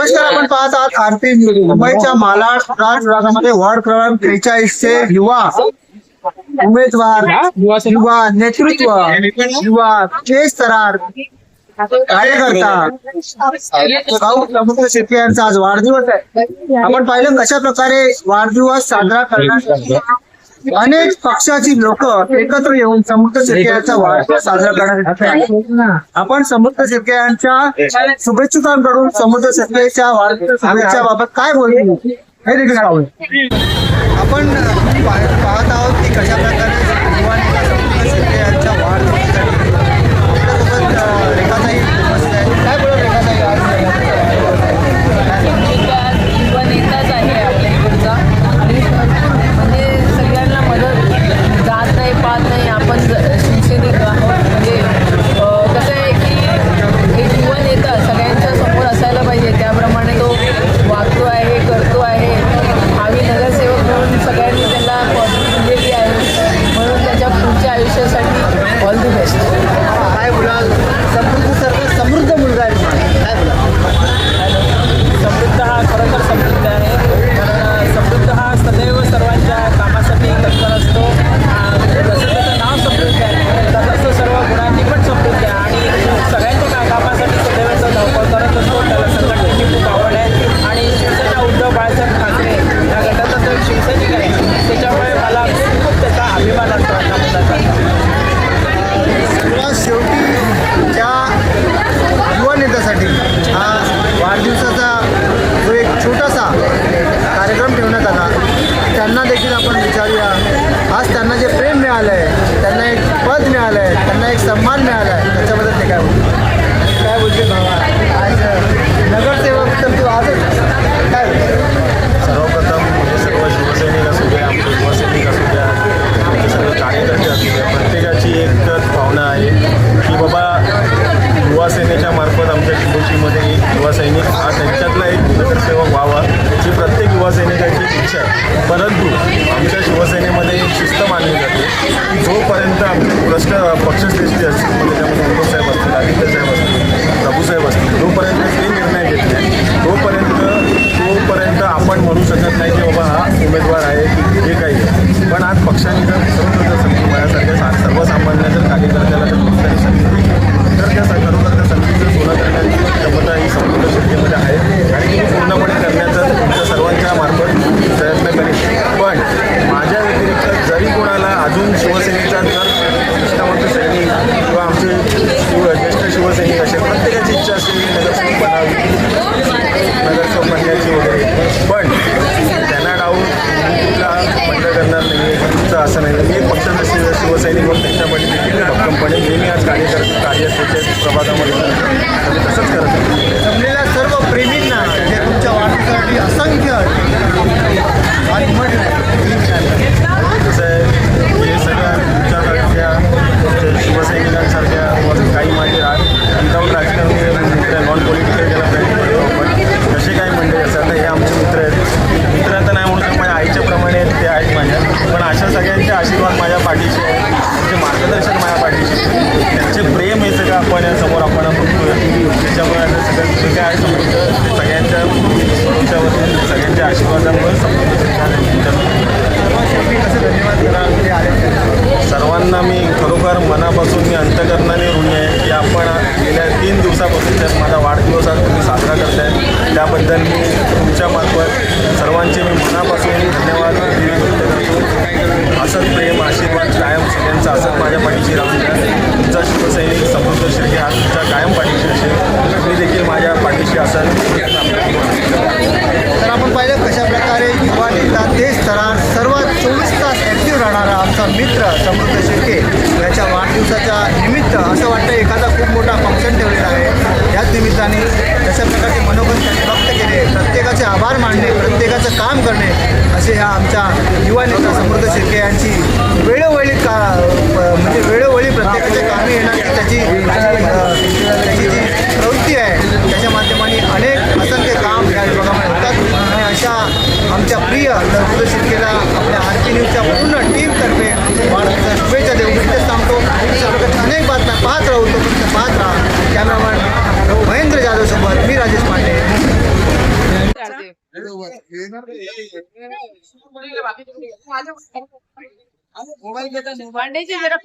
नमस्कार आपण पाहत आहात आरती मुंबईच्या मालाड राज विभागामध्ये वॉर्ड क्रमांक त्रेचाळीस चे युवा उमेदवार युवा नेतृत्व युवा केस तरार कार्यकर्ता. शेट्टी आज वाढदिवस आहे. आपण पाहिलं कशा प्रकारे वाढदिवस साजरा करणार. अनेक पक्षाची लोक एकत्र येऊन समुद्र शिरक्याचा वाढ साजरा करण्यासाठी आपण समुद्र शिरक्यांच्या शुभेच्छुकांकडून समुद्र शिरक्याच्या वाढच्या बाबत काय बोलू? हे देखील आपण पाहत आहोत की कशा प्रकारे पुरस्कार बक्षीस हे काय समृद्ध. सगळ्यांच्या वतीने सगळ्यांच्या आशीर्वादामुळे समृद्ध धन्यवाद करा सर्वांना मी खरोखर मनापासून मी अंतकरणाने दिवसापासून त्या माझा वाढदिवस आज तुम्ही साजरा करताय. त्याबद्दल मी तुमच्या मार्फत सर्वांचे मी मनापासून धन्यवाद व्यक्त करतो. असंच प्रेम आशीर्वाद कायम सगळ्यांचा असंच माझ्या पाठीशी राहून द्या तुमचा शिवसैनिक समृद्ध शिर्के हा तुमचा कायम पाठीशी असेल. मी देखील माझ्या पाठीशी असाल. तर आपण पाहिलं कशा प्रकारे युवा नेता तेच तरार सर्वात चोवीस तास ॲक्टिव्ह राहणारा आमचा मित्र समृद्ध शेके याच्या वाढदिवसाच्या निमित्त असं वाटतं एखादा खूप मोठा फंक्शन ठेवलेला याच निमित्ताने जशा प्रकारचे मनोबल त्यांनी व्यक्त केले. प्रत्येकाचे आभार मानणे प्रत्येकाचं काम करणे असे ह्या आमच्या युवा नेता समृद्ध शिर्के यांची वेळोवेळी का म्हणजे वेळोवेळी प्रत्येकाच्या कामी येणारी त्याची त्याची जी प्रवृत्ती आहे त्याच्या माध्यमाने अनेक असंख्य काम या विभागामध्ये होतात. आणि अशा आमच्या प्रिय समृद्ध शिर्केला आपल्या आरती न्यूजच्या भांड्याची जरा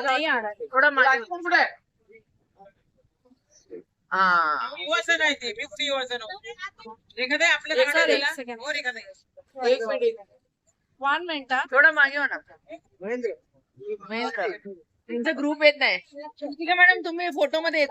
नाही आणत. थोडं मागे. युवासन आहे? ती मी कुठे युवासन एखाद्या आपल्या एक भागात second, गेला, एक second. वर एखादा एक मिनिट. वन मिनिट थोडं मागे म्हणा महेंद्र. त्यांचा ग्रुप येत नाही. ठीक आहे मॅडम तुम्ही फोटो मध्ये येत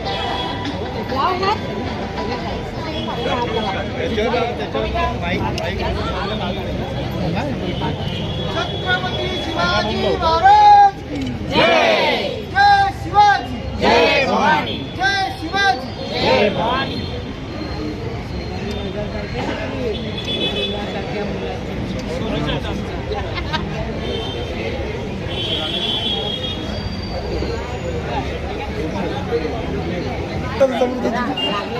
तुम्ही करा छत्रपती शिवाजी महाराज की जय जय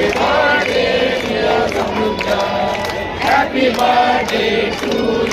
Happy birthday, dear Samudha. Happy birthday to you.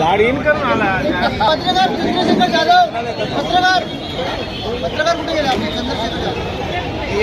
लाड इन करून आला पत्रकार चंद्रशेखर जाधव. पत्रकार. पत्रकार कुठे गेले आपले? चंद्रशेखर